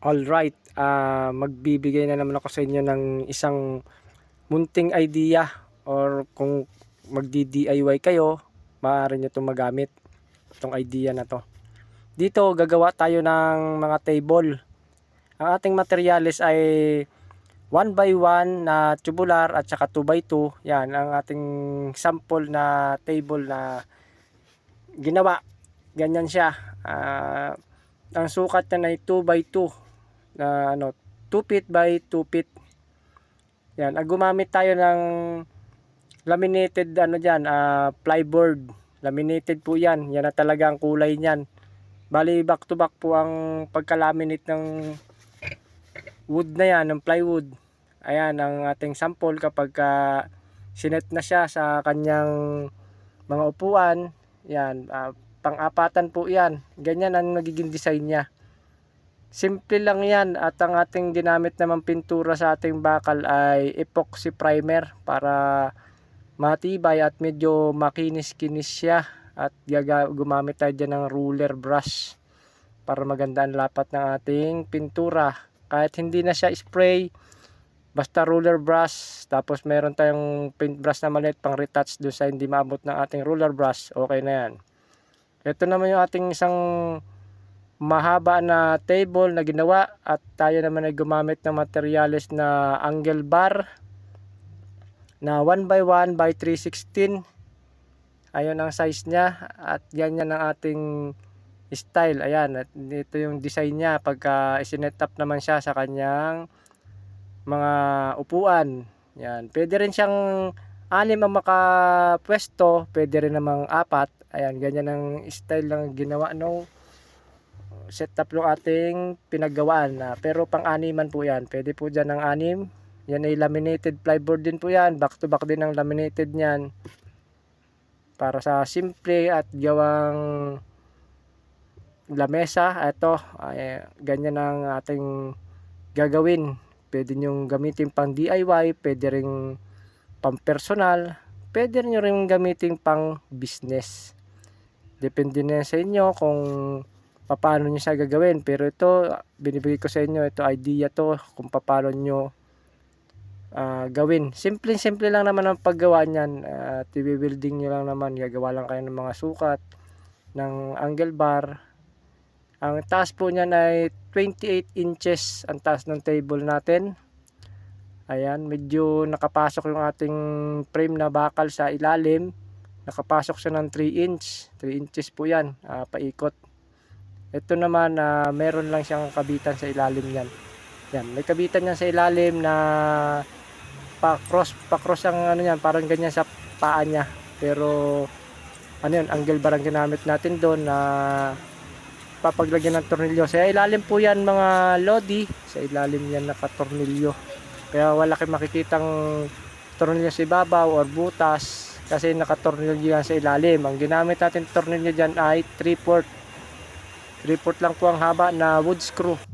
Alright, ah magbibigay na naman ako sa inyo ng isang munting idea or kung magdi-DIY kayo, maaari nyo itong magamit, itong idea na to. Dito, gagawa tayo ng mga table. Ang ating materials ay 1 by 1 na tubular at saka 2 by 2. Yan, ang ating sample na table na ginawa. Ganyan siya. Ah, ang sukat niya ay 2 by 2 na ano 2 feet by 2 feet. Yan, ah, gumamit tayo ng laminated ano diyan, ah, plyboard. Laminated po 'yan. Yan na talaga ang kulay niyan. Bali back to back po ang pagka-laminate ng wood na yan, ng plywood. Ayan ang ating sample kapag ka sinet na siya sa kanyang mga upuan. Yan, ah, pang-apatan po 'yan. Ganyan ang nagiging design niya. Simple lang yan. At ang ating ginamit naman pintura sa ating bakal ay epoxy primer para matibay at medyo makinis-kinis siya. At gumamit tayo dyan ng ruler brush para maganda ang lapat ng ating pintura. Kahit hindi na siya spray basta ruler brush. Tapos meron tayong paintbrush na maliit pang retouch doon sa hindi maabot ng ating ruler brush okay na yan. Ito naman yung ating isang mahaba na table na ginawa at tayo naman ay gumamit ng materials na angle bar na 1 by 1 by 316 ayun ang size niya at yan yan ang ating style. Ayan at ito yung design niya pagka isinet up naman siya sa kanyang mga upuan. Yan pwede rin siyang anim ang makapwesto pwede rin namang apat. Ayan ganyan ang style lang ginawa no setup yung ating pinaggawaan na pero pang animan po yan. Pwede po dyan ng anim. Yan ay laminated plyboard din po yan. Back to back din ang laminated nyan para sa simple at gawang lamesa ito ay, ganyan ang ating gagawin. Pwede nyong gamitin pang DIY pwede ring pang personal pwede nyo rin gamitin pang business. Depende na sa inyo kung paano nyo siya gagawin. Pero ito, binibigay ko sa inyo, ito idea to kung paano nyo ah, gawin. Simple-simple lang naman ang paggawa niyan. At i-building nyo lang naman. Gagawa lang kayo ng mga sukat ng angle bar. Ang taas po niyan ay 28 inches ang taas ng table natin. Ayan, medyo nakapasok yung ating frame na bakal sa ilalim. Nakapasok siya ng 3 inch. 3 inches po yan, ah, paikot. Ito naman na meron lang siyang kabitan sa ilalim niyan. Yan, may kabitan niyan sa ilalim na pa-cross, pa-cross ang ano niyan, parang ganyan sa paa niya. Pero ano yun, angle bar ang ginamit natin doon na papaglagyan ng tornilyo. Sa ilalim po yan mga lodi, sa ilalim yan nakatornilyo. Kaya wala kayong makikitang tornilyo sa ibabaw or butas kasi nakatornilyo yan sa ilalim. Ang ginamit natin tornilyo dyan ay 3 port 3 port lang po ang haba na wood screw.